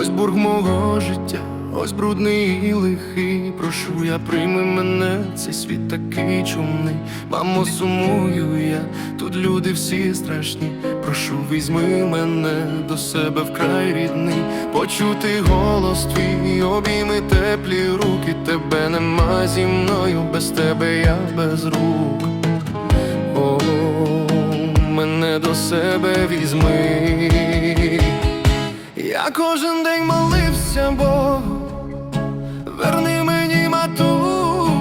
Ось бург мого життя, ось брудний і лихий. Прошу, я прийми мене, цей світ такий чумний. Мамо, сумую я, тут люди всі страшні. Прошу, візьми мене до себе вкрай рідний, почути голос твій, обійми теплі руки. Тебе нема зі мною, без тебе я без рук. О, мене до себе візьми. Кожен день молився Богу, верни мені мату,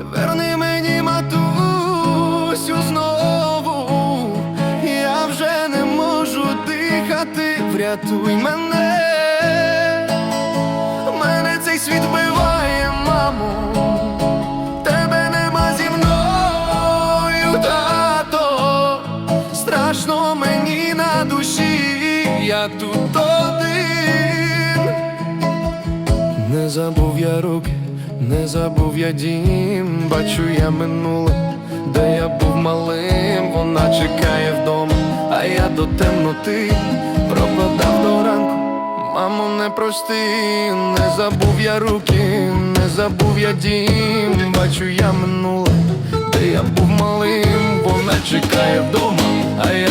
верни мені матусю знову. Я вже не можу дихати, врятуй мене. Мене цей світ вбиває, мамо. Тебе нема зі мною, тато. Страшно мені на душі, я тут Не забув я руки, не забув я дім, бачу я минуле, де я був малим, вона чекає вдома, а я до темноти. Пропадав до ранку. Мамо, не прости, не забув я руки, не забув я дім, бачу я минуле, де я був малим, вона чекає вдома, а я